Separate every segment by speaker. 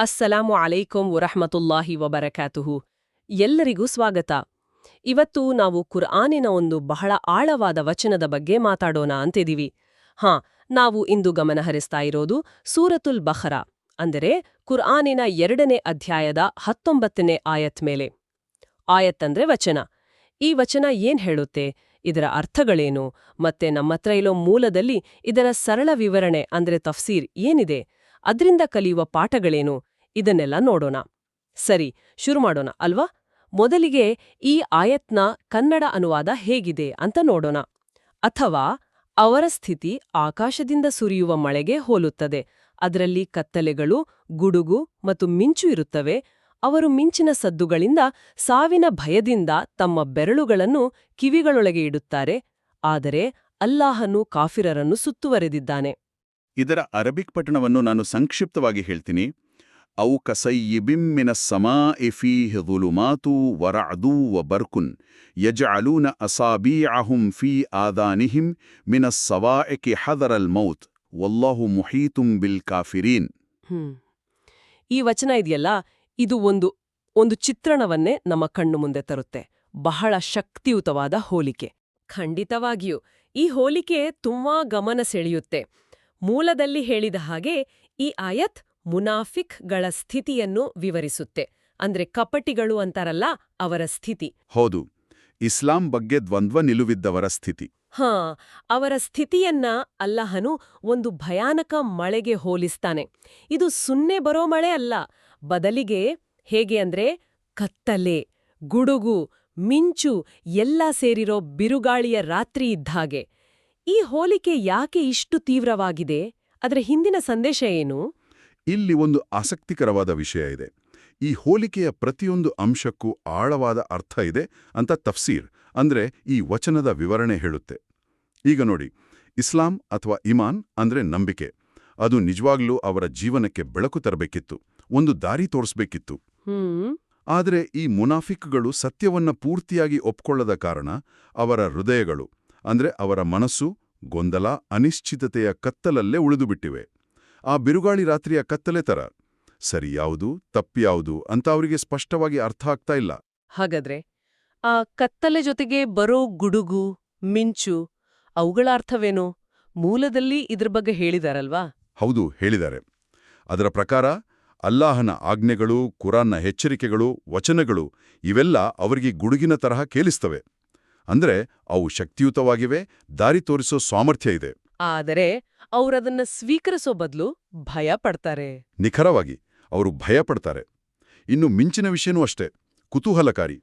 Speaker 1: ಅಸ್ಸಲಾಮು ಅಲೈಕುಂ ವರಹಮತುಲ್ಲಾಹಿ ವಬರಕಾತುಹು. ಎಲ್ಲರಿಗೂ ಸ್ವಾಗತ. ಇವತ್ತು ನಾವು ಕುರ್ಆನಿನ ಒಂದು ಬಹಳ ಆಳವಾದ ವಚನದ ಬಗ್ಗೆ ಮಾತಾಡೋಣ ಅಂತಿದ್ದೀವಿ ಹಾಂ, ನಾವು ಇಂದು ಗಮನಹರಿಸ್ತಾ ಇರೋದು ಸೂರತುಲ್ ಬಹರಾ ಅಂದರೆ ಕುರ್ಆನಿನ ಎರಡನೇ ಅಧ್ಯಾಯದ ಹತ್ತೊಂಬತ್ತನೇ ಆಯತ್ ಮೇಲೆ. ಆಯತ್ ಅಂದ್ರೆ ವಚನ. ಈ ವಚನ ಏನ್ ಹೇಳುತ್ತೆ? ಇದರ ಅರ್ಥಗಳೇನು? ಮತ್ತೆ ನಮ್ಮತ್ರ ಇಲ್ಲೋ ಮೂಲದಲ್ಲಿ ಇದರ ಸರಳ ವಿವರಣೆ ಅಂದ್ರೆ ತಫ್ಸೀರ್ ಏನಿದೆ? ಅದರಿಂದ ಕಲಿಯುವ ಪಾಠಗಳೇನು? ಇದನ್ನೆಲ್ಲ ನೋಡೋಣ. ಸರಿ, ಶುರು ಮಾಡೋಣ, ಅಲ್ವಾ? ಮೊದಲಿಗೆ ಈ ಆಯತ್ನ ಕನ್ನಡ ಅನುವಾದ ಹೇಗಿದೆ ಅಂತ ನೋಡೋಣ. ಅಥವಾ ಅವರ ಸ್ಥಿತಿ ಆಕಾಶದಿಂದ ಸುರಿಯುವ ಮಳೆಗೆ ಹೋಲುತ್ತದೆ. ಅದರಲ್ಲಿ ಕತ್ತಲೆಗಳು, ಗುಡುಗು ಮತ್ತು ಮಿಂಚು ಇರುತ್ತವೆ. ಅವರು ಮಿಂಚಿನ ಸದ್ದುಗಳಿಂದ ಸಾವಿನ ಭಯದಿಂದ ತಮ್ಮ ಬೆರಳುಗಳನ್ನು ಕಿವಿಗಳೊಳಗೆ ಇಡುತ್ತಾರೆ. ಆದರೆ ಅಲ್ಲಾಹನು ಕಾಫಿರರನ್ನು ಸುತ್ತುವರೆದಿದ್ದಾನೆ.
Speaker 2: ಇದರ ಅರಬಿಕ್ ಪಠಣವನ್ನು ನಾನು ಸಂಕ್ಷಿಪ್ತವಾಗಿ ಹೇಳ್ತೀನಿ. ಅವು ಕಸಯ್ಯಿಬಿಮ್ಮಿನ ಸಮಾಇ ಫೀಹಿ ظುಲುಮಾತು ವರಅದು ಬರ್ಕುನ್ ಯಜಅಲೂನ ಅಸಾಬೀಅಹುಂ ಫೀ ಆದಾನಿಹಿಂ ಮಿನ ಸವಾಇಕಿ ಹದರಲ್ ಮೌತ್ ವಲ್ಲಾಹು ಮುಹೀತುಂ ಬಿಲ್ ಕಾಫಿರೀನ್
Speaker 1: ಈ ವಚನ ಇದೆಯಲ್ಲ? ಇದು ಒಂದು ಒಂದು ಚಿತ್ರಣವನ್ನೇ ನಮ್ಮ ಕಣ್ಣು ಮುಂದೆ ತರುತ್ತೆ. ಬಹಳ ಶಕ್ತಿಯುತವಾದ ಹೋಲಿಕೆ. ಖಂಡಿತವಾಗಿಯೂ, ಈ ಹೋಲಿಕೆ ತುಂಬಾ ಗಮನ ಸೆಳೆಯುತ್ತೆ. ಮೂಲದಲ್ಲಿ ಹೇಳಿದ ಹಾಗೆ ಈ ಆಯತ್ ಮುನಾಫಿಕ್ಗಳ ಸ್ಥಿತಿಯನ್ನು ವಿವರಿಸುತ್ತೆ. ಅಂದ್ರೆ ಕಪಟಿಗಳು ಅಂತಾರಲ್ಲ ಅವರ ಸ್ಥಿತಿ.
Speaker 2: ಹೌದು. ಇಸ್ಲಾಂ ಬಗ್ಗೆ ದ್ವಂದ್ವ ನಿಲುವಿದ್ದವರ ಸ್ಥಿತಿ.
Speaker 1: ಹಾ ಅವರ ಸ್ಥಿತಿಯನ್ನ ಅಲ್ಲಹನು ಒಂದು ಭಯಾನಕ ಮಳೆಗೆ ಹೋಲಿಸ್ತಾನೆ. ಇದು ಸುನ್ನೆ ಬರೋ ಮಳೆ ಅಲ್ಲ. ಬದಲಿಗೆ ಹೇಗೆ ಅಂದ್ರೆ ಕತ್ತಲೆ ಗುಡುಗು ಮಿಂಚು ಎಲ್ಲ ಸೇರಿರೋ ಬಿರುಗಾಳಿಯ ರಾತ್ರಿ ಇದ್ದಾಗೆ ಈ ಹೋಲಿಕೆ ಯಾಕೆ ಇಷ್ಟು ತೀವ್ರವಾಗಿದೆ? ಅದರ ಹಿಂದಿನ ಸಂದೇಶ ಏನು?
Speaker 2: ಇಲ್ಲಿ ಒಂದು ಆಸಕ್ತಿಕರವಾದ ವಿಷಯ ಇದೆ. ಈ ಹೋಲಿಕೆಯ ಪ್ರತಿಯೊಂದು ಅಂಶಕ್ಕೂ ಆಳವಾದ ಅರ್ಥ ಇದೆ ಅಂತ ತಫ್ಸೀರ್ ಅಂದ್ರೆ ಈ ವಚನದ ವಿವರಣೆ ಹೇಳುತ್ತೆ. ಈಗ ನೋಡಿ ಇಸ್ಲಾಂ ಅಥವಾ ಇಮಾನ್ ಅಂದ್ರೆ ನಂಬಿಕೆ. ಅದು ನಿಜವಾಗ್ಲೂ ಅವರ ಜೀವನಕ್ಕೆ ಬೆಳಕು ತರಬೇಕಿತ್ತು ಒಂದು ದಾರಿ ತೋರಿಸ್ಬೇಕಿತ್ತು. ಆದರೆ ಈ ಮುನಾಫಿಕ್ಗಳು ಸತ್ಯವನ್ನ ಪೂರ್ತಿಯಾಗಿ ಒಪ್ಕೊಳ್ಳದ ಕಾರಣ ಅವರ ಹೃದಯಗಳು ಅಂದ್ರೆ ಅವರ ಮನಸ್ಸು ಗೊಂದಲ ಅನಿಶ್ಚಿತತೆಯ ಕತ್ತಲಲ್ಲೇ ಉಳಿದುಬಿಟ್ಟಿವೆ. ಆ ಬಿರುಗಾಳಿ ರಾತ್ರಿಯ ಕತ್ತಲೆ ತರ. ಸರಿ ಯಾವುದು ತಪ್ಪ್ಯಾವುದು ಅಂತ ಅವರಿಗೆ ಸ್ಪಷ್ಟವಾಗಿ ಅರ್ಥ ಆಗ್ತಾ ಇಲ್ಲ.
Speaker 1: ಹಾಗಾದ್ರೆ ಆ ಕತ್ತಲೆ ಜೊತೆಗೆ ಬರೋ ಗುಡುಗು ಮಿಂಚು ಅವುಗಳ ಅರ್ಥವೇನು? ಮೂಲದಲ್ಲಿ ಇದ್ರ ಬಗ್ಗೆ ಹೇಳಿದಾರಲ್ವಾ?
Speaker 2: ಹೌದು ಹೇಳಿದ್ದಾರೆ. ಅದರ ಪ್ರಕಾರ ಅಲ್ಲಾಹನ ಆಜ್ಞೆಗಳು ಕುರಾನ್ನ ಎಚ್ಚರಿಕೆಗಳು ವಚನಗಳು ಇವೆಲ್ಲ ಅವರಿಗೆ ಗುಡುಗಿನ ತರಹ ಕೇಳಿಸ್ತವೆ. ಅಂದ್ರೆ ಅವು ಶಕ್ತಿಯುತವಾಗಿವೆ ದಾರಿ ತೋರಿಸೋ ಸಾಮರ್ಥ್ಯ ಇದೆ.
Speaker 1: ಆದರೆ ಅವರದನ್ನ ಸ್ವೀಕರಿಸೋ ಬದಲು ಭಯ ಪಡ್ತಾರೆ.
Speaker 2: ನಿಖರವಾಗಿ ಅವರು ಭಯಪಡ್ತಾರೆ ಇನ್ನು ಮಿಂಚಿನ ವಿಷಯನೂ ಅಷ್ಟೇ ಕುತೂಹಲಕಾರಿ.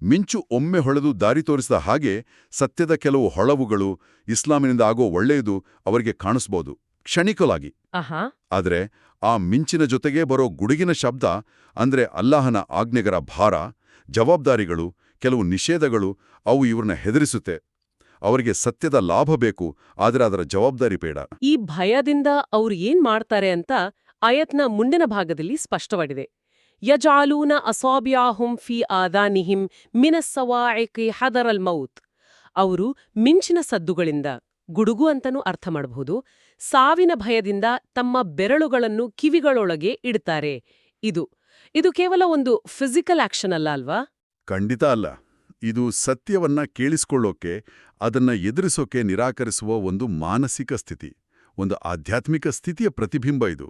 Speaker 2: ಮಿಂಚು ಒಮ್ಮೆ ಹೊಳೆದು ದಾರಿ ತೋರಿಸಿದ ಹಾಗೆ ಸತ್ಯದ ಕೆಲವು ಹೊಳವುಗಳು ಇಸ್ಲಾಮಿನಿಂದ ಆಗೋ ಒಳ್ಳೆಯದು ಅವರಿಗೆ ಕಾಣಿಸ್ಬೋದು ಕ್ಷಣಿಕಲಾಗಿ. ಆದರೆ ಆ ಮಿಂಚಿನ ಜೊತೆಗೆ ಬರೋ ಗುಡುಗಿನ ಶಬ್ದ ಅಂದ್ರೆ ಅಲ್ಲಾಹನ ಆಜ್ಞೆಗರ ಭಾರ ಜವಾಬ್ದಾರಿಗಳು ಕೆಲವು ನಿಷೇಧಗಳು ಅವು ಇವ್ರನ್ನ ಹೆದರಿಸುತ್ತೆ. ಅವರಿಗೆ ಸತ್ಯದ ಲಾಭ ಬೇಕು ಆದರೆ ಅದರ ಜವಾಬ್ದಾರಿ ಬೇಡ.
Speaker 1: ಈ ಭಯದಿಂದ ಅವ್ರು ಏನ್ ಮಾಡ್ತಾರೆ ಅಂತ ಆಯತ್ನ ಮುಂದಿನ ಭಾಗದಲ್ಲಿ ಸ್ಪಷ್ಟವಾಗಿದೆ. ಯಜಾಲೂನ ಅಸಾಬ್ಯಾಹುಂ ಫಿ ಆದಾನಿಹಿಂ ಮಿನಸ್ಸವಾಯಿಕೆ ಹದರಲ್ ಮೌತ್. ಅವರು ಮಿಂಚಿನ ಸದ್ದುಗಳಿಂದ ಗುಡುಗು ಅಂತನೂ ಅರ್ಥ ಮಾಡಬಹುದು. ಸಾವಿನ ಭಯದಿಂದ ತಮ್ಮ ಬೆರಳುಗಳನ್ನು ಕಿವಿಗಳೊಳಗೆ ಇಡ್ತಾರೆ. ಇದು ಇದು ಕೇವಲ ಒಂದು ಫಿಸಿಕಲ್ ಆಕ್ಷನ್ ಅಲ್ಲ ಅಲ್ವಾ?
Speaker 2: ಖಂಡಿತ ಅಲ್ಲ. ಇದು ಸತ್ಯವನ್ನ ಕೇಳಿಸ್ಕೊಳ್ಳೋಕೆ ಅದನ್ನ ಎದುರಿಸೋಕೆ ನಿರಾಕರಿಸುವ ಒಂದು ಮಾನಸಿಕ ಸ್ಥಿತಿ ಒಂದು ಆಧ್ಯಾತ್ಮಿಕ ಸ್ಥಿತಿಯ ಪ್ರತಿಬಿಂಬ ಇದು.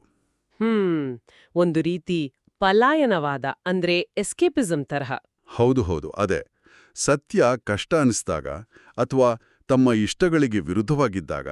Speaker 1: ಹ್ಮ್ ಒಂದು ರೀತಿ ಪಲಾಯನವಾದ ಅಂದ್ರೆ ಎಸ್ಕೇಪಿಸಂ ತರಹ.
Speaker 2: ಹೌದು ಹೌದು ಅದೇ. ಸತ್ಯ ಕಷ್ಟ ಅನಿಸಿದಾಗ ಅಥವಾ ತಮ್ಮ ಇಷ್ಟಗಳಿಗೆ ವಿರುದ್ಧವಾಗಿದ್ದಾಗ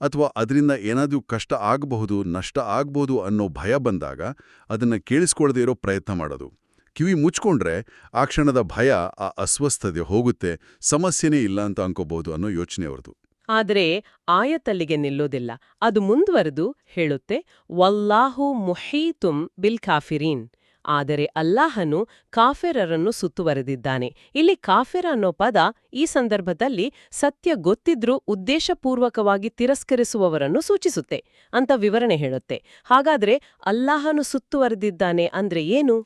Speaker 2: ಅಥವಾ ಅದರಿಂದ ಏನಾದ್ರೂ ಕಷ್ಟ ಆಗಬಹುದು ನಷ್ಟ ಆಗಬಹುದು ಅನ್ನೋ ಭಯ ಬಂದಾಗ ಅದನ್ನು ಕೇಳಿಸ್ಕೊಳ್ಳದೇ ಇರೋ ಪ್ರಯತ್ನ ಮಾಡೋದು. ಕಿವಿ ಮುಚ್ಕೊಂಡ್ರೆ ಆ ಕ್ಷಣದ ಭಯ, ಆ ಅಸ್ವಸ್ಥತೆ ಹೋಗುತ್ತೆ, ಸಮಸ್ಯೆನೇ ಇಲ್ಲ ಅಂತ ಅನ್ಕೋಬಹುದು ಅನ್ನೋ ಯೋಚನೆ ಅವ್ರದು
Speaker 1: ಆದರೆ ಆಯತಲ್ಲಿಗೆ ನಿಲ್ಲೋದಿಲ್ಲ. ಅದು ಮುಂದುವರೆದು ಹೇಳುತ್ತೆ, ವಲ್ಲಾಹು ಮುಹೀತುಂ ಬಿಲ್ ಕಾಫಿರೀನ್. ಆದರೆ ಅಲ್ಲಾಹನು ಕಾಫೆರರನ್ನು ಸುತ್ತುವರೆದಿದ್ದಾನೆ. ಇಲ್ಲಿ ಕಾಫೆರ ಅನ್ನೋ ಪದ ಈ ಸಂದರ್ಭದಲ್ಲಿ ಸತ್ಯ ಗೊತ್ತಿದ್ರೂ ಉದ್ದೇಶಪೂರ್ವಕವಾಗಿ ತಿರಸ್ಕರಿಸುವವರನ್ನು ಸೂಚಿಸುತ್ತೆ ಅಂತ ವಿವರಣೆ ಹೇಳುತ್ತೆ. ಹಾಗಾದ್ರೆ ಅಲ್ಲಾಹನು ಸುತ್ತುವರೆದಿದ್ದಾನೆ ಅಂದ್ರೆ ಏನು?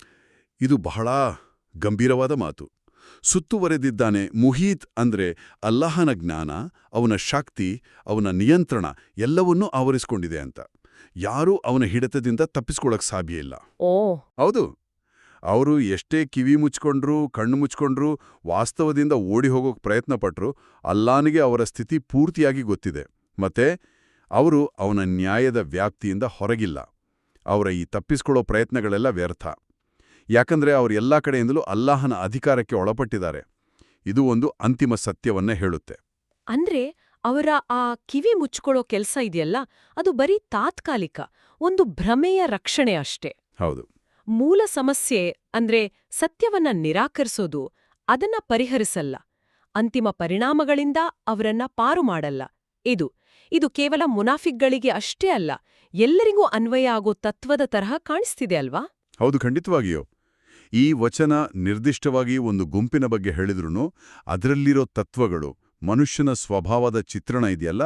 Speaker 2: ಇದು ಬಹಳ ಗಂಭೀರವಾದ ಮಾತು. ಸುತ್ತುವರೆದಿದ್ದಾನೆ ಮುಹೀತ್ ಅಂದ್ರೆ ಅಲ್ಲಾಹನ ಜ್ಞಾನ ಅವನ ಶಕ್ತಿ ಅವನ ನಿಯಂತ್ರಣ ಎಲ್ಲವನ್ನೂ ಆವರಿಸಿಕೊಂಡಿದೆ ಅಂತ. ಯಾರೂ ಅವನ ಹಿಡಿತದಿಂದ ತಪ್ಪಿಸ್ಕೊಳಕ್ ಸಾಧ್ಯ ಇಲ್ಲ.
Speaker 1: ಓ.
Speaker 2: ಹೌದು. ಅವರು ಎಷ್ಟೇ ಕಿವಿ ಮುಚ್ಕೊಂಡ್ರು ಕಣ್ಣು ಮುಚ್ಕೊಂಡ್ರು ವಾಸ್ತವದಿಂದ ಓಡಿ ಹೋಗೋಕೆ ಪ್ರಯತ್ನ ಪಟ್ರು ಅಲ್ಲಾನಿಗೆ ಅವರ ಸ್ಥಿತಿ ಪೂರ್ತಿಯಾಗಿ ಗೊತ್ತಿದೆ. ಮತ್ತೆ ಅವರು ಅವನ ನ್ಯಾಯದ ವ್ಯಾಪ್ತಿಯಿಂದ ಹೊರಗಿಲ್ಲ. ಅವರ ಈ ತಪ್ಪಿಸ್ಕೊಳ್ಳೋ ಪ್ರಯತ್ನಗಳೆಲ್ಲ ವ್ಯರ್ಥ. ಯಾಕಂದ್ರೆ ಅವರು ಎಲ್ಲಾ ಕಡೆಯಿಂದಲೂ ಅಲ್ಲಾಹನ ಅಧಿಕಾರಕ್ಕೆ ಒಳಪಟ್ಟಿದ್ದಾರೆ. ಇದು ಒಂದು ಅಂತಿಮ ಸತ್ಯವನ್ನ ಹೇಳುತ್ತೆ.
Speaker 1: ಅಂದ್ರೆ ಅವರ ಆ ಕಿವಿ ಮುಚ್ಕೊಳ್ಳೋ ಕೆಲಸ ಇದೆಯಲ್ಲ ಅದು ಬರೀ ತಾತ್ಕಾಲಿಕ ಒಂದು ಭ್ರಮೆಯ ರಕ್ಷಣೆ ಅಷ್ಟೇ.
Speaker 2: ಹೌದು.
Speaker 1: ಮೂಲ ಸಮಸ್ಯೆ ಅಂದ್ರೆ ಸತ್ಯವನ್ನ ನಿರಾಕರಿಸೋದು ಅದನ್ನ ಪರಿಹರಿಸಲ್ಲ. ಅಂತಿಮ ಪರಿಣಾಮಗಳಿಂದ ಅವರನ್ನ ಪಾರು ಮಾಡಲ್ಲ. ಇದು ಇದು ಕೇವಲ ಮುನಾಫಿಕ್ಗಳಿಗೆ ಅಷ್ಟೇ ಅಲ್ಲ ಎಲ್ಲರಿಗೂ ಅನ್ವಯ ಆಗೋ ತತ್ವದ ತರಹ ಕಾಣಿಸ್ತಿದೆ ಅಲ್ವಾ?
Speaker 2: ಹೌದು ಖಂಡಿತವಾಗಿಯೋ. ಈ ವಚನ ನಿರ್ದಿಷ್ಟವಾಗಿ ಒಂದು ಗುಂಪಿನ ಬಗ್ಗೆ ಹೇಳಿದ್ರೂ ಅದರಲ್ಲಿರೋ ತತ್ವಗಳು ಮನುಷ್ಯನ ಸ್ವಭಾವದ ಚಿತ್ರಣ ಇದೆಯಲ್ಲ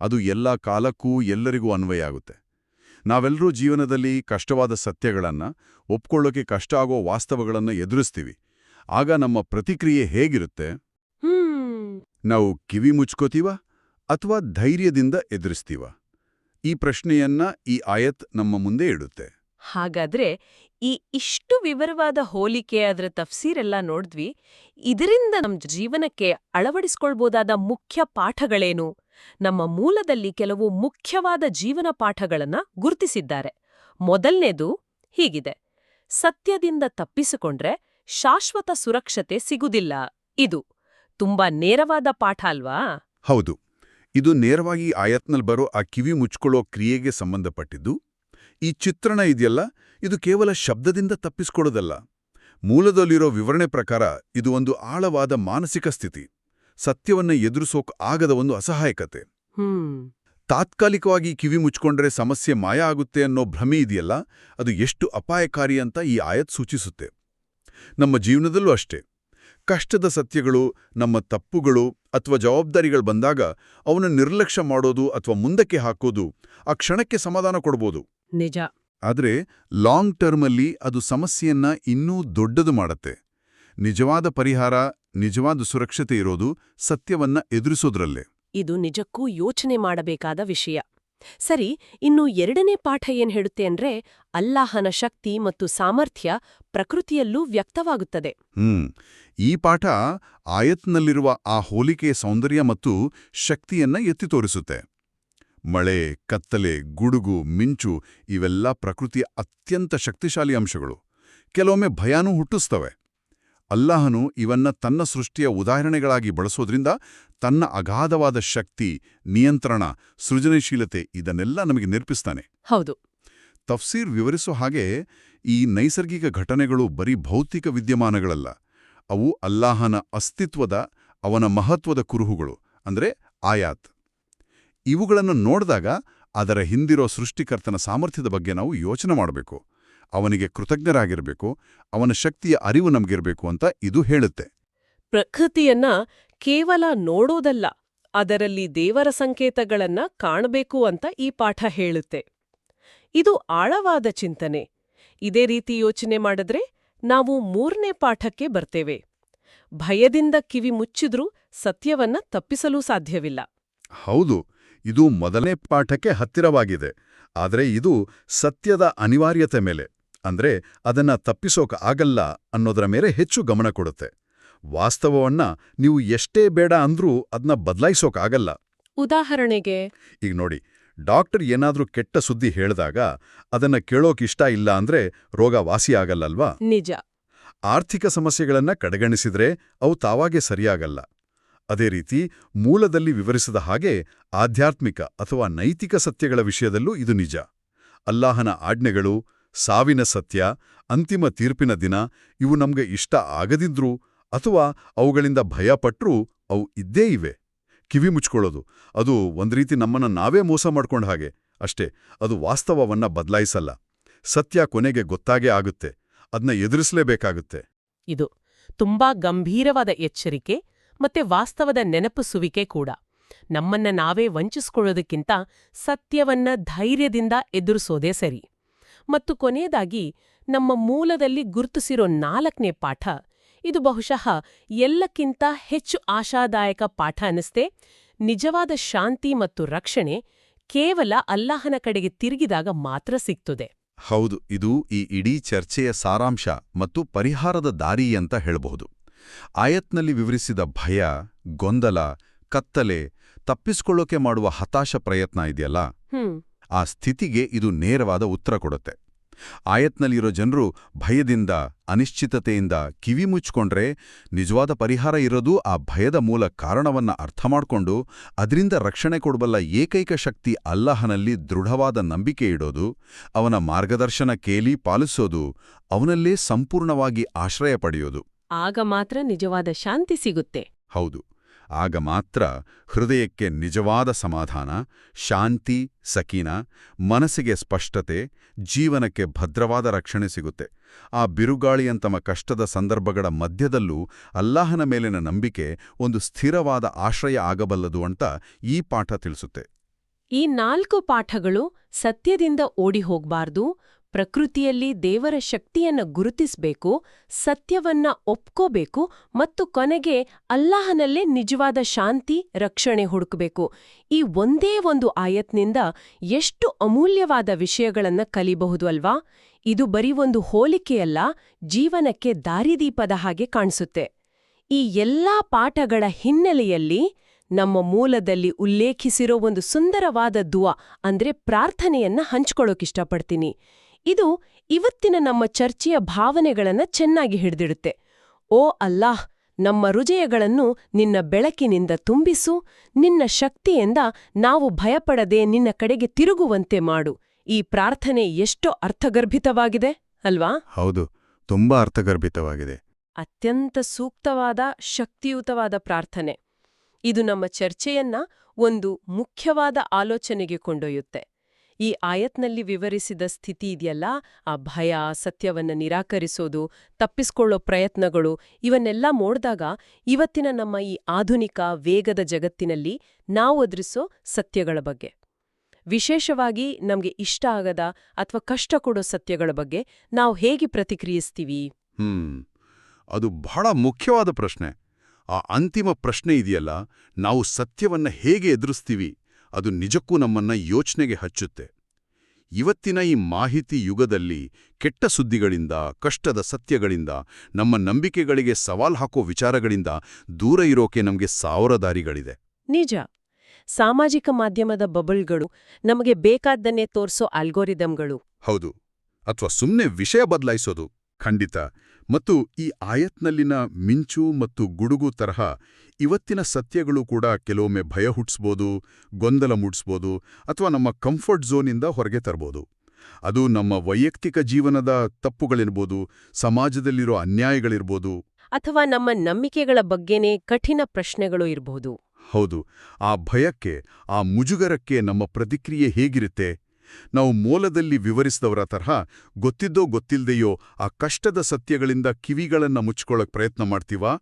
Speaker 2: ಅದು ಎಲ್ಲ ಕಾಲಕ್ಕೂ ಎಲ್ಲರಿಗೂ ಅನ್ವಯ ಆಗುತ್ತೆ. ನಾವೆಲ್ಲರೂ ಜೀವನದಲ್ಲಿ ಕಷ್ಟವಾದ ಸತ್ಯಗಳನ್ನು ಒಪ್ಕೊಳ್ಳೋಕೆ ಕಷ್ಟ ಆಗೋ ವಾಸ್ತವಗಳನ್ನು ಎದುರಿಸ್ತೀವಿ. ಆಗ ನಮ್ಮ ಪ್ರತಿಕ್ರಿಯೆ ಹೇಗಿರುತ್ತೆ?
Speaker 1: ಹ್ಮ್.
Speaker 2: ನಾವು ಕಿವಿ ಮುಚ್ಕೋತೀವ ಅಥವಾ ಧೈರ್ಯದಿಂದ ಎದುರಿಸ್ತೀವ? ಈ ಪ್ರಶ್ನೆಯನ್ನ ಈ ಆಯತ್ ನಮ್ಮ ಮುಂದೆ ಇಡುತ್ತೆ.
Speaker 1: ಹಾಗಾದ್ರೆ ಈ ಇಷ್ಟು ವಿವರವಾದ ಹೋಲಿಕೆ ಅದರ ತಫ್ಸೀರೆಲ್ಲ ನೋಡಿದ್ವಿ. ಇದರಿಂದ ನಮ್ಮ ಜೀವನಕ್ಕೆ ಅಳವಡಿಸ್ಕೊಳ್ಬೋದಾದ ಮುಖ್ಯ ಪಾಠಗಳೇನು? ನಮ್ಮ ಮೂಲದಲ್ಲಿ ಕೆಲವು ಮುಖ್ಯವಾದ ಜೀವನ ಪಾಠಗಳನ್ನ ಗುರುತಿಸಿದ್ದಾರೆ. ಮೊದಲನೇದು ಹೀಗಿದೆ. ಸತ್ಯದಿಂದ ತಪ್ಪಿಸಿಕೊಂಡ್ರೆ ಶಾಶ್ವತ ಸುರಕ್ಷತೆ ಸಿಗುದಿಲ್ಲ. ಇದು ತುಂಬಾ ನೇರವಾದ ಪಾಠ ಅಲ್ವಾ?
Speaker 2: ಹೌದು. ಇದು ನೇರವಾಗಿ ಆಯತ್ನಲ್ಲಿ ಬರೋ ಆ ಕಿವಿ ಮುಚ್ಕೊಳ್ಳೋ ಕ್ರಿಯೆಗೆ ಸಂಬಂಧಪಟ್ಟಿದ್ದು. ಈ ಚಿತ್ರಣ ಇದೆಯಲ್ಲ? ಇದು ಕೇವಲ ಶಬ್ದದಿಂದ ತಪ್ಪಿಸ್ಕೊಳ್ಳೋದಲ್ಲ. ಮೂಲದಲ್ಲಿರೋ ವಿವರಣೆ ಪ್ರಕಾರ ಇದು ಒಂದು ಆಳವಾದ ಮಾನಸಿಕ ಸ್ಥಿತಿ. ಸತ್ಯವನ್ನ ಎದುರಿಸೋಕ್ ಆಗದ ಒಂದು ಅಸಹಾಯಕತೆ. ತಾತ್ಕಾಲಿಕವಾಗಿ ಕಿವಿ ಮುಚ್ಕೊಂಡ್ರೆ ಸಮಸ್ಯೆ ಮಾಯ ಆಗುತ್ತೆ ಅನ್ನೋ ಭ್ರಮೆ ಇದೆಯಲ್ಲ? ಅದು ಎಷ್ಟು ಅಪಾಯಕಾರಿ ಅಂತ ಈ ಆಯತ್ ಸೂಚಿಸುತ್ತೆ. ನಮ್ಮ ಜೀವನದಲ್ಲೂ ಅಷ್ಟೇ. ಕಷ್ಟದ ಸತ್ಯಗಳು ನಮ್ಮ ತಪ್ಪುಗಳು ಅಥವಾ ಜವಾಬ್ದಾರಿಗಳು ಬಂದಾಗ ಅವನ ನಿರ್ಲಕ್ಷ್ಯ ಮಾಡೋದು ಅಥವಾ ಮುಂದಕ್ಕೆ ಹಾಕೋದು ಆ ಕ್ಷಣಕ್ಕೆ ಸಮಾಧಾನ ಕೊಡ್ಬೋದು.
Speaker 1: ನಿಜ.
Speaker 2: ಆದರೆ ಲಾಂಗ್ ಟರ್ಮಲ್ಲಿ ಅದು ಸಮಸ್ಯೆಯನ್ನ ಇನ್ನೂ ದೊಡ್ಡದು ಮಾಡತ್ತೆ. ನಿಜವಾದ ಪರಿಹಾರ ನಿಜವಾದ ಸುರಕ್ಷತೆ ಇರೋದು ಸತ್ಯವನ್ನ ಎದುರಿಸೋದ್ರಲ್ಲೇ.
Speaker 1: ಇದು ನಿಜಕ್ಕೂ ಯೋಚನೆ ಮಾಡಬೇಕಾದ ವಿಷಯ. ಸರಿ ಇನ್ನು ಎರಡನೇ ಪಾಠ ಏನ್ ಹೇಳುತ್ತೆ ಅಂದ್ರೆ ಅಲ್ಲಾಹನ ಶಕ್ತಿ ಮತ್ತು ಸಾಮರ್ಥ್ಯ ಪ್ರಕೃತಿಯಲ್ಲೂ ವ್ಯಕ್ತವಾಗುತ್ತದೆ.
Speaker 2: ಹ್ಮ್. ಈ ಪಾಠ ಆಯತ್ನಲ್ಲಿರುವ ಆ ಹೋಲಿಕೆಯ ಸೌಂದರ್ಯ ಮತ್ತು ಶಕ್ತಿಯನ್ನ ಎತ್ತಿ ತೋರಿಸುತ್ತೆ. ಮಳೆ ಕತ್ತಲೆ ಗುಡುಗು ಮಿಂಚು ಇವೆಲ್ಲ ಪ್ರಕೃತಿಯ ಅತ್ಯಂತ ಶಕ್ತಿಶಾಲಿ ಅಂಶಗಳು. ಕೆಲವೊಮ್ಮೆ ಭಯಾನೂ ಹುಟ್ಟಿಸ್ತವೆ. ಅಲ್ಲಾಹನು ಇವನ್ನ ತನ್ನ ಸೃಷ್ಟಿಯ ಉದಾಹರಣೆಗಳಾಗಿ ಬಳಸೋದ್ರಿಂದ ತನ್ನ ಅಗಾಧವಾದ ಶಕ್ತಿ ನಿಯಂತ್ರಣ ಸೃಜನಶೀಲತೆ ಇದನ್ನೆಲ್ಲ ನಮಗೆ ನಿರ್ಪಿಸ್ತಾನೆ
Speaker 1: ಹೌದು.
Speaker 2: ತಫ್ಸೀರ್ ವಿವರಿಸೋ ಹಾಗೆ ಈ ನೈಸರ್ಗಿಕ ಘಟನೆಗಳು ಬರೀ ಭೌತಿಕ ವಿದ್ಯಮಾನಗಳಲ್ಲ. ಅವು ಅಲ್ಲಾಹನ ಅಸ್ತಿತ್ವದ ಅವನ ಮಹತ್ವದ ಕುರುಹುಗಳು. ಅಂದ್ರೆ ಆಯಾತ್. ಇವುಗಳನ್ನು ನೋಡಿದಾಗ ಅದರ ಹಿಂದಿರೋ ಸೃಷ್ಟಿಕರ್ತನ ಸಾಮರ್ಥ್ಯದ ಬಗ್ಗೆ ನಾವು ಯೋಚನೆ ಮಾಡಬೇಕು. ಅವನಿಗೆ ಕೃತಜ್ಞರಾಗಿರಬೇಕು ಅವನ ಶಕ್ತಿಯ ಅರಿವು ನಮಗಿರಬೇಕು ಅಂತ ಇದು ಹೇಳುತ್ತೆ.
Speaker 1: ಪ್ರಕೃತಿಯನ್ನ ಕೇವಲ ನೋಡೋದಲ್ಲ ಅದರಲ್ಲಿ ದೇವರ ಸಂಕೇತಗಳನ್ನ ಕಾಣಬೇಕು ಅಂತ ಈ ಪಾಠ ಹೇಳುತ್ತೆ. ಇದು ಆಳವಾದ ಚಿಂತನೆ. ಇದೇ ರೀತಿ ಯೋಚನೆ ಮಾಡಿದ್ರೆ ನಾವು ಮೂರನೇ ಪಾಠಕ್ಕೆ ಬರ್ತೇವೆ. ಭಯದಿಂದ ಕಿವಿ ಮುಚ್ಚಿದ್ರೂ ಸತ್ಯವನ್ನ ತಪ್ಪಿಸಲೂ ಸಾಧ್ಯವಿಲ್ಲ.
Speaker 2: ಹೌದು. ಇದು ಮೊದಲನೇ ಪಾಠಕ್ಕೆ ಹತ್ತಿರವಾಗಿದೆ. ಆದರೆ ಇದು ಸತ್ಯದ ಅನಿವಾರ್ಯತೆ ಮೇಲೆ ಅಂದ್ರೆ ಅದನ್ನ ತಪ್ಪಿಸೋಕ ಆಗಲ್ಲ ಅನ್ನೋದರ ಮೇಲೆ ಹೆಚ್ಚು ಗಮನ ಕೊಡುತ್ತೆ. ವಾಸ್ತವವನ್ನ ನೀವು ಎಷ್ಟೇ ಬೇಡ ಅಂದ್ರೂ ಅದನ್ನ ಬದಲಾಯಿಸೋಕಾಗಲ್ಲ
Speaker 1: ಉದಾಹರಣೆಗೆ
Speaker 2: ಈಗ ನೋಡಿ ಡಾಕ್ಟರ್ ಏನಾದ್ರೂ ಕೆಟ್ಟ ಸುದ್ದಿ ಹೇಳಿದಾಗ ಅದನ್ನ ಕೇಳೋಕಿಷ್ಟ ಇಲ್ಲ ಅಂದ್ರೆ ರೋಗ ವಾಸಿಯಾಗಲ್ಲಲ್ವಾ
Speaker 1: ನಿಜ.
Speaker 2: ಆರ್ಥಿಕ ಸಮಸ್ಯೆಗಳನ್ನ ಕಡೆಗಣಿಸಿದ್ರೆ ಅವು ತಾವಾಗೆ ಸರಿಯಾಗಲ್ಲ. ಅದೇ ರೀತಿ ಮೂಲದಲ್ಲಿ ವಿವರಿಸಿದ ಹಾಗೆ ಆಧ್ಯಾತ್ಮಿಕ ಅಥವಾ ನೈತಿಕ ಸತ್ಯಗಳ ವಿಷಯದಲ್ಲೂ ಇದು ನಿಜ. ಅಲ್ಲಾಹನ ಆಜ್ಞೆಗಳು, ಸಾವಿನ ಸತ್ಯ, ಅಂತಿಮ ತೀರ್ಪಿನ ದಿನ ಇವು ನಮಗೆ ಇಷ್ಟ ಆಗದಿದ್ರೂ ಅಥವಾ ಅವುಗಳಿಂದ ಭಯಪಟ್ಟರೂ ಅವು ಇದ್ದೇ ಇವೆ. ಕಿವಿ ಮುಚ್ಕೊಳ್ಳೋದು, ಅದು ಒಂದ್ ರೀತಿ ನಮ್ಮನ್ನ ನಾವೇ ಮೋಸ ಮಾಡ್ಕೊಂಡ ಹಾಗೆ, ಅಷ್ಟೇ, ಅದು ವಾಸ್ತವವನ್ನ ಬದಲಾಯಿಸಲ್ಲ. ಸತ್ಯ ಕೊನೆಗೆ ಗೊತ್ತಾಗೇ ಆಗುತ್ತೆ ಅದನ್ನ ಎದುರಿಸಲೇಬೇಕಾಗುತ್ತೆ.
Speaker 1: ಇದು ತುಂಬಾ ಗಂಭೀರವಾದ ಎಚ್ಚರಿಕೆ ಮತ್ತೆ ವಾಸ್ತವದ ನೆನಪಿಸುವಿಕೆ ಕೂಡ. ನಮ್ಮನ್ನ ನಾವೇ ವಂಚಿಸ್ಕೊಳ್ಳೋದಕ್ಕಿಂತ ಸತ್ಯವನ್ನ ಧೈರ್ಯದಿಂದ ಎದುರಿಸೋದೇ ಸರಿ. ಮತ್ತು ಕೊನೆಯದಾಗಿ, ನಮ್ಮ ಮೂಲದಲ್ಲಿ ಗುರುತಿಸಿರೋ ನಾಲ್ಕನೇ ಪಾಠ, ಇದು ಬಹುಶಃ ಎಲ್ಲಕ್ಕಿಂತ ಹೆಚ್ಚು ಆಶಾದಾಯಕ ಪಾಠ ಅನ್ನಿಸ್ತೆ, ನಿಜವಾದ ಶಾಂತಿ ಮತ್ತು ರಕ್ಷಣೆ ಕೇವಲ ಅಲ್ಲಾಹನ ಕಡೆಗೆ ತಿರುಗಿದಾಗ ಮಾತ್ರ ಸಿಗ್ತದೆ.
Speaker 2: ಹೌದು, ಇದು ಈ ಇಡೀ ಚರ್ಚೆಯ ಸಾರಾಂಶ ಮತ್ತು ಪರಿಹಾರದ ದಾರಿ ಅಂತ ಹೇಳಬಹುದು. ಆಯತ್ನಲ್ಲಿ ವಿವರಿಸಿದ ಭಯ ಗೊಂದಲ ಕತ್ತಲೆ ತಪ್ಪಿಸ್ಕೊಳ್ಳೋಕೆ ಮಾಡುವ ಹತಾಶ ಪ್ರಯತ್ನ ಇದೆಯಲ್ಲ? ಆ ಸ್ಥಿತಿಗೆ ಇದು ನೇರವಾದ ಉತ್ತರ ಕೊಡುತ್ತೆ. ಆಯತ್ನಲ್ಲಿರೋ ಜನರು ಭಯದಿಂದ ಅನಿಶ್ಚಿತತೆಯಿಂದ ಕಿವಿ ಮುಚ್ಕೊಂಡ್ರೆ ನಿಜವಾದ ಪರಿಹಾರ ಇರೋದು ಆ ಭಯದ ಮೂಲ ಕಾರಣವನ್ನ ಅರ್ಥ ಮಾಡಿಕೊಂಡು ಅದರಿಂದ ರಕ್ಷಣೆ ಕೊಡಬಲ್ಲ ಏಕೈಕ ಶಕ್ತಿ ಅಲ್ಲಾಹನಲ್ಲಿ ದೃಢವಾದ ನಂಬಿಕೆ ಇಡೋದು ಅವನ ಮಾರ್ಗದರ್ಶನ ಕೇಳಿ ಪಾಲಿಸೋದು ಅವನಲ್ಲೇ ಸಂಪೂರ್ಣವಾಗಿ ಆಶ್ರಯ ಪಡೆಯೋದು.
Speaker 1: ಆಗ ಮಾತ್ರ ನಿಜವಾದ ಶಾಂತಿ ಸಿಗುತ್ತೆ.
Speaker 2: ಹೌದು. ಆಗ ಮಾತ್ರ ಹೃದಯಕ್ಕೆ ನಿಜವಾದ ಸಮಾಧಾನ ಶಾಂತಿ ಸಕೀನ ಮನಸ್ಸಿಗೆ ಸ್ಪಷ್ಟತೆ ಜೀವನಕ್ಕೆ ಭದ್ರವಾದ ರಕ್ಷಣೆ ಸಿಗುತ್ತೆ. ಆ ಬಿರುಗಾಳಿಯಂತಮ ಕಷ್ಟದ ಸಂದರ್ಭಗಳ ಮಧ್ಯದಲ್ಲೂ ಅಲ್ಲಾಹನ ಮೇಲಿನ ನಂಬಿಕೆ ಒಂದು ಸ್ಥಿರವಾದ ಆಶ್ರಯ ಆಗಬಲ್ಲದು ಅಂತ ಈ ಪಾಠ ತಿಳಿಸುತ್ತೆ.
Speaker 1: ಈ ನಾಲ್ಕು ಪಾಠಗಳು ಸತ್ಯದಿಂದ ಓಡಿ ಹೋಗ್ಬಾರ್ದು ಪ್ರಕೃತಿಯಲ್ಲಿ ದೇವರ ಶಕ್ತಿಯನ್ನ ಗುರುತಿಸಬೇಕು, ಸತ್ಯವನ್ನ ಒಪ್ಕೋಬೇಕು ಮತ್ತು ಕೊನೆಗೆ ಅಲ್ಲಾಹನಲ್ಲೇ ನಿಜವಾದ ಶಾಂತಿ, ರಕ್ಷಣೆ ಹುಡುಕಬೇಕು. ಈ ಒಂದೇ ಒಂದು ಆಯತ್ನಿಂದ ಎಷ್ಟು ಅಮೂಲ್ಯವಾದ ವಿಷಯಗಳನ್ನ ಕಲಿಬಹುದು ಅಲ್ವಾ? ಇದು ಬರೀ ಒಂದು ಹೋಲಿಕೆಯಲ್ಲ, ಜೀವನಕ್ಕೆ ದಾರಿದೀಪದ ಹಾಗೆ ಕಾಣಿಸುತ್ತೆ. ಈ ಎಲ್ಲಾ ಪಾಠಗಳ ಹಿನ್ನೆಲೆಯಲ್ಲಿ ನಮ್ಮ ಮೂಲದಲ್ಲಿ ಉಲ್ಲೇಖಿಸಿರೋ ಒಂದು ಸುಂದರವಾದ ದುವ ಅಂದ್ರೆ ಪ್ರಾರ್ಥನೆಯನ್ನ ಹಂಚ್ಕೊಳ್ಳೋಕಿಷ್ಟಪಡ್ತೀನಿ ಇದು ಇವತ್ತಿನ ನಮ್ಮ ಚರ್ಚೆಯ ಭಾವನೆಗಳನ್ನ ಚೆನ್ನಾಗಿ ಹಿಡಿದಿಡುತ್ತೆ. ಓ ಅಲ್ಲಾಹ್ ನಮ್ಮ ಹೃದಯಗಳನ್ನು ನಿನ್ನ ಬೆಳಕಿನಿಂದ ತುಂಬಿಸು ನಿನ್ನ ಶಕ್ತಿಯಿಂದ ನಾವು ಭಯಪಡದೆ ನಿನ್ನ ಕಡೆಗೆ ತಿರುಗುವಂತೆ ಮಾಡು. ಈ ಪ್ರಾರ್ಥನೆ ಎಷ್ಟೋ ಅರ್ಥಗರ್ಭಿತವಾಗಿದೆ ಅಲ್ವಾ?
Speaker 2: ಹೌದು ತುಂಬಾ ಅರ್ಥಗರ್ಭಿತವಾಗಿದೆ.
Speaker 1: ಅತ್ಯಂತ ಸೂಕ್ತವಾದ ಶಕ್ತಿಯುತವಾದ ಪ್ರಾರ್ಥನೆ. ಇದು ನಮ್ಮ ಚರ್ಚೆಯನ್ನ ಒಂದು ಮುಖ್ಯವಾದ ಆಲೋಚನೆಗೆ ಕೊಂಡೊಯ್ಯುತ್ತೆ. ಈ ಆಯತ್ನಲ್ಲಿ ವಿವರಿಸಿದ ಸ್ಥಿತಿ ಇದೆಯಲ್ಲ? ಆ ಭಯ ಸತ್ಯವನ್ನ ನಿರಾಕರಿಸೋದು, ತಪ್ಪಿಸ್ಕೊಳ್ಳೋ ಪ್ರಯತ್ನಗಳು, ಇವನ್ನೆಲ್ಲ ಮೋಡ್ದಾಗ ಇವತ್ತಿನ ನಮ್ಮ ಈ ಆಧುನಿಕ, ವೇಗದ ಜಗತ್ತಿನಲ್ಲಿ ನಾವು ಎದುರಿಸೋ ಸತ್ಯಗಳ ಬಗ್ಗೆ. ವಿಶೇಷವಾಗಿ ನಮಗೆ ಇಷ್ಟ ಆಗದ ಅಥವಾ ಕಷ್ಟ ಕೊಡೋ ಸತ್ಯಗಳ ಬಗ್ಗೆ ನಾವು ಹೇಗೆ ಪ್ರತಿಕ್ರಿಯಿಸ್ತೀವಿ?
Speaker 2: ಹ್ಮ್, ಅದು ಬಹಳ ಮುಖ್ಯವಾದ ಪ್ರಶ್ನೆ. ಆ ಅಂತಿಮ ಪ್ರಶ್ನೆ ಇದೆಯಲ್ಲ, ನಾವು ಸತ್ಯವನ್ನ ಹೇಗೆ ಎದುರಿಸ್ತೀವಿ? ಅದು ನಿಜಕ್ಕೂ ನಮ್ಮನ್ನ ಯೋಚನೆಗೆ ಹಚ್ಚುತ್ತೆ. ಇವತ್ತಿನ ಈ ಮಾಹಿತಿ ಯುಗದಲ್ಲಿ ಕೆಟ್ಟ ಸುದ್ದಿಗಳಿಂದ ಕಷ್ಟದ ಸತ್ಯಗಳಿಂದ ನಮ್ಮ ನಂಬಿಕೆಗಳಿಗೆ ಸವಾಲ್ ಹಾಕೋ ವಿಚಾರಗಳಿಂದ ದೂರ ಇರೋಕೆ ನಮಗೆ ಸಾವಿರ ದಾರಿಗಳಿದೆ.
Speaker 1: ನಿಜ. ಸಾಮಾಜಿಕ ಮಾಧ್ಯಮದ ಬಬಲ್ಗಳು ನಮಗೆ ಬೇಕಾದ್ದನ್ನೇ ತೋರಿಸೋ ಆಲ್ಗೋರಿದಮ್ಗಳು
Speaker 2: ಹೌದು. ಅಥವಾ ಸುಮ್ಮನೆ ವಿಷಯ ಬದಲಾಯಿಸೋದು. ಖಂಡಿತ. ಮತ್ತು ಈ ಆಯತ್ನಲ್ಲಿನ ಮಿಂಚು ಮತ್ತು ಗುಡುಗು ತರಹ ಇವತ್ತಿನ ಸತ್ಯಗಳು ಕೂಡ ಕೆಲವೊಮ್ಮೆ ಭಯ ಹುಟ್ಟಿಸ್ಬೋದು ಗೊಂದಲ ಮೂಡಿಸ್ಬೋದು ಅಥವಾ ನಮ್ಮ ಕಂಫರ್ಟ್ ಝೋನಿಂದ ಹೊರಗೆ ತರ್ಬೋದು. ಅದು ನಮ್ಮ ವೈಯಕ್ತಿಕ ಜೀವನದ ತಪ್ಪುಗಳಿರ್ಬೋದು ಸಮಾಜದಲ್ಲಿರೋ ಅನ್ಯಾಯಗಳಿರ್ಬೋದು.
Speaker 1: ಅಥವಾ ನಮ್ಮ ನಂಬಿಕೆಗಳ ಬಗ್ಗೆನೇ ಕಠಿಣ ಪ್ರಶ್ನೆಗಳು ಇರಬಹುದು
Speaker 2: ಹೌದು ಆ ಭಯಕ್ಕೆ ಆ ಮುಜುಗರಕ್ಕೆ ನಮ್ಮ ಪ್ರತಿಕ್ರಿಯೆ ಹೇಗಿರುತ್ತೆ? ನಾವು ಮೂಲದಲ್ಲಿ ವಿವರಿಸಿದವರ ತರಹ ಗೊತ್ತಿದ್ದೋ ಗೊತ್ತಿಲ್ದೆಯೋ ಆ ಕಷ್ಟದ ಸತ್ಯಗಳಿಂದ ಕಿವಿಗಳನ್ನು ಮುಚ್ಕೊಳ್ಳೋಕ್ ಪ್ರಯತ್ನ ಮಾಡ್ತೀವಾ?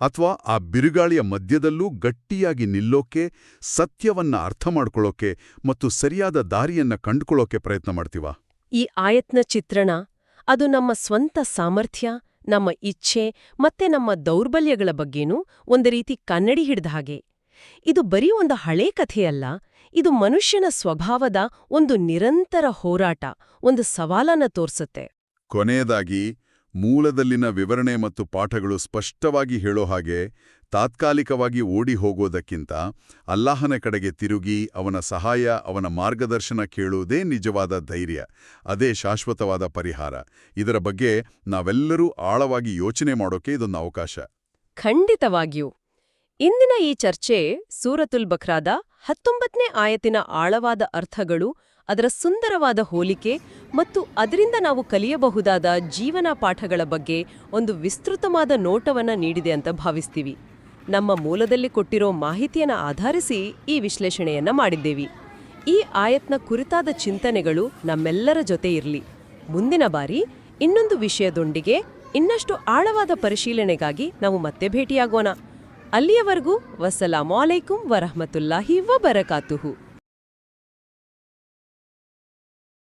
Speaker 2: ಅಥವಾ ಆ ಬಿರುಗಾಳಿಯ ಮಧ್ಯದಲ್ಲೂ ಗಟ್ಟಿಯಾಗಿ ನಿಲ್ಲೋಕೆ, ಸತ್ಯವನ್ನ ಅರ್ಥ ಮಾಡ್ಕೊಳ್ಳೋಕೆ ಮತ್ತು ಸರಿಯಾದ ದಾರಿಯನ್ನ ಕಂಡುಕೊಳ್ಳೋಕೆ ಪ್ರಯತ್ನ ಮಾಡ್ತೀವಾ?
Speaker 1: ಈ ಆಯತ್ನ ಚಿತ್ರಣ, ಅದು ನಮ್ಮ ಸ್ವಂತ ಸಾಮರ್ಥ್ಯ, ನಮ್ಮ ಇಚ್ಛೆ ಮತ್ತೆ ನಮ್ಮ ದೌರ್ಬಲ್ಯಗಳ ಬಗ್ಗೆನೂ ಒಂದು ರೀತಿ ಕನ್ನಡಿ ಹಿಡಿದ ಹಾಗೆ. ಇದು ಬರೀ ಒಂದು ಹಳೇ ಕಥೆಯಲ್ಲ ಇದು ಮನುಷ್ಯನ ಸ್ವಭಾವದ ಒಂದು ನಿರಂತರ ಹೋರಾಟ ಒಂದು ಸವಾಲನ್ನ ತೋರ್ಸುತ್ತೆ.
Speaker 2: ಕೊನೆಯದಾಗಿ ಮೂಲದಲ್ಲಿನ ವಿವರಣೆ ಮತ್ತು ಪಾಠಗಳು ಸ್ಪಷ್ಟವಾಗಿ ಹೇಳೋ ಹಾಗೆ ತಾತ್ಕಾಲಿಕವಾಗಿ ಓಡಿ ಹೋಗೋದಕ್ಕಿಂತ ಅಲ್ಲಾಹನ ಕಡೆಗೆ ತಿರುಗಿ ಅವನ ಸಹಾಯ ಅವನ ಮಾರ್ಗದರ್ಶನ ಕೇಳುವುದೇ ನಿಜವಾದ ಧೈರ್ಯ ಅದೇ ಶಾಶ್ವತವಾದ ಪರಿಹಾರ. ಇದರ ಬಗ್ಗೆ ನಾವೆಲ್ಲರೂ ಆಳವಾಗಿ ಯೋಚನೆ ಮಾಡೋಕೆ ಇದೊಂದು ಅವಕಾಶ.
Speaker 1: ಖಂಡಿತವಾಗಿಯೂ. ಇಂದಿನ ಈ ಚರ್ಚೆ ಸೂರತುಲ್ ಬಖ್ರಾದ ಹತ್ತೊಂಬತ್ತನೇ ಆಯತಿನ ಆಳವಾದ ಅರ್ಥಗಳು, ಅದರ ಸುಂದರವಾದ ಹೋಲಿಕೆ ಮತ್ತು ಅದರಿಂದ ನಾವು ಕಲಿಯಬಹುದಾದ ಜೀವನ ಪಾಠಗಳ ಬಗ್ಗೆ ಒಂದು ವಿಸ್ತೃತವಾದ ನೋಟವನ್ನು ನೀಡಿದೆ ಅಂತ ಭಾವಿಸ್ತೀವಿ. ನಮ್ಮ ಮೂಲದಲ್ಲಿ ಕೊಟ್ಟಿರೋ ಮಾಹಿತಿಯನ್ನ ಆಧರಿಸಿ ಈ ವಿಶ್ಲೇಷಣೆಯನ್ನ ಮಾಡಿದ್ದೇವೆ. ಈ ಆಯತ್ನ ಕುರಿತಾದ ಚಿಂತನೆಗಳು ನಮ್ಮೆಲ್ಲರ ಜೊತೆ ಇರಲಿ. ಮುಂದಿನ ಬಾರಿ ಇನ್ನೊಂದು ವಿಷಯದೊಂದಿಗೆ ಇನ್ನಷ್ಟು ಆಳವಾದ ಪರಿಶೀಲನೆಗಾಗಿ ನಾವು ಮತ್ತೆ ಭೇಟಿಯಾಗೋಣ. ಅಲ್ಲಿಯವರೆಗೂ ವಸಲಾಮು ಅಲೈಕುಂ ವರಹಮತುಲ್ಲಾಹಿ ವಬರಕಾತುಹು.